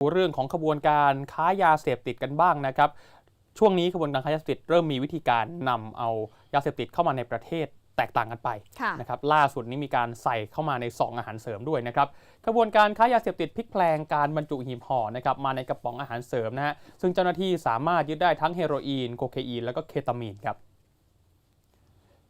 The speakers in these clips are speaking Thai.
ดูเรื่องของขบวนการค้ายาเสพติดกันบ้างนะครับ ช่วงนี้ขบวนการค้ายาเสพติดเริ่มมีวิธีการนำเอายาเสพติดเข้ามาในประเทศแตกต่างกันไปค่ะนะครับล่าสุดนี้มีการใส่เข้ามาในซองอาหารเสริมด้วยนะครับขบวนการค้ายาเสพติดพลิกแพลงการบรรจุหีบห่อนะครับมาในกระป๋องอาหารเสริมนะฮะซึ่งเจ้าหน้าที่สามารถยึดได้ทั้งเฮโรอีนโคเคอีนแล้วก็เคตามีนครับ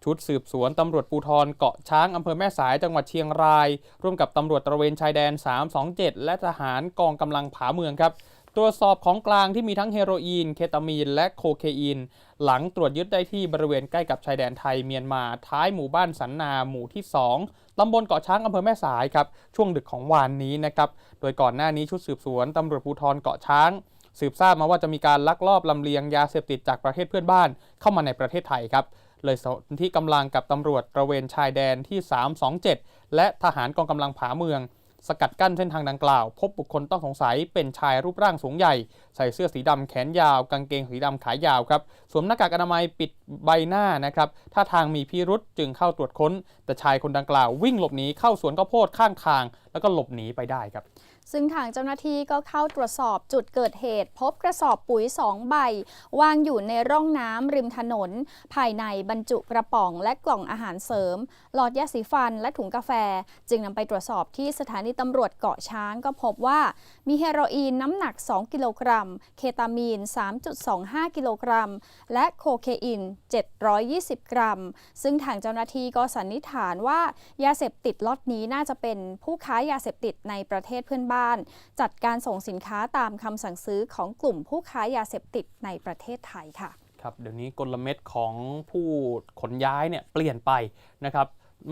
ชุดสืบสวนตำรวจภูธรเกาะช้างอำเภอแม่สายจังหวัดเชียงราย ร่วมกับตำรวจตระเวนชายแดน 327 และทหารกองกำลังผาเมืองครับตรวจสอบของกลางที่มีทั้งเฮโรอีน เคตามีน และโคเคอีน หลังตรวจยึดได้ที่บริเวณใกล้กับชายแดนไทยเมียนมาท้ายหมู่บ้านสันนาหมู่ที่ 2 ตำบลเกาะช้างอำเภอแม่สายครับช่วงดึกของวานนี้นะครับโดยก่อนหน้านี้ชุดสืบสวนตำรวจภูธรเกาะช้าง สืบทราบมาว่าจะมีการลักลอบลำเลียงยาเสพติดจากประเทศเพื่อนบ้านเข้ามาในประเทศไทยครับ เลยสนที่กำลังกับตำรวจตระเวนชายแดนที่ 327 และทหารกองกำลังผาเมือง สกัดกั้นเส้นทางดังกล่าว พบบุคคลต้องสงสัยเป็นชายรูปร่างสูงใหญ่ ใส่เสื้อสีดำแขนยาว กางเกงสีดำขายาวครับสวมหน้ากากอนามัยปิดใบหน้านะครับท่าทางมีพิรุษจึงเข้าตรวจค้น แต่ชายคนดังกล่าววิ่งหลบหนีเข้าสวนข้าวโพดข้างทาง แล้วก็หลบหนีไปได้ครับ ซึ่งทางเจ้าหน้าที่ก็เข้าตรวจสอบจุดเกิดเหตุ พบกระสอบปุ๋ย 2 ใบ วางอยู่ในร่องน้ำริมถนน ภายในบรรจุกระป๋องและกล่องอาหารเสริม หลอดยาสีฟันและถุงกาแฟ จึงนำไปตรวจสอบที่สถานีตำรวจเกาะช้างก็พบว่า มีเฮโรอีนน้ำหนัก 2 กิโลกรัม เคตามีน 3.25 กิโลกรัม และโคเคอิน720 กรัม ซึ่งทางเจ้าหน้าที่ก็สันนิษฐานว่ายาเสพติดล็อตนี้น่าจะเป็นผู้ค้ายายาเสพติดในประเทศเพื่อนบ้าน จัดการส่งสินค้าตามคำสั่งซื้อของกลุ่มผู้ค้ายาเสพติดในประเทศไทยค่ะครับเดี๋ยวนี้กลเม็ดของผู้ขนย้ายเนี่ยเปลี่ยนไปนะครับ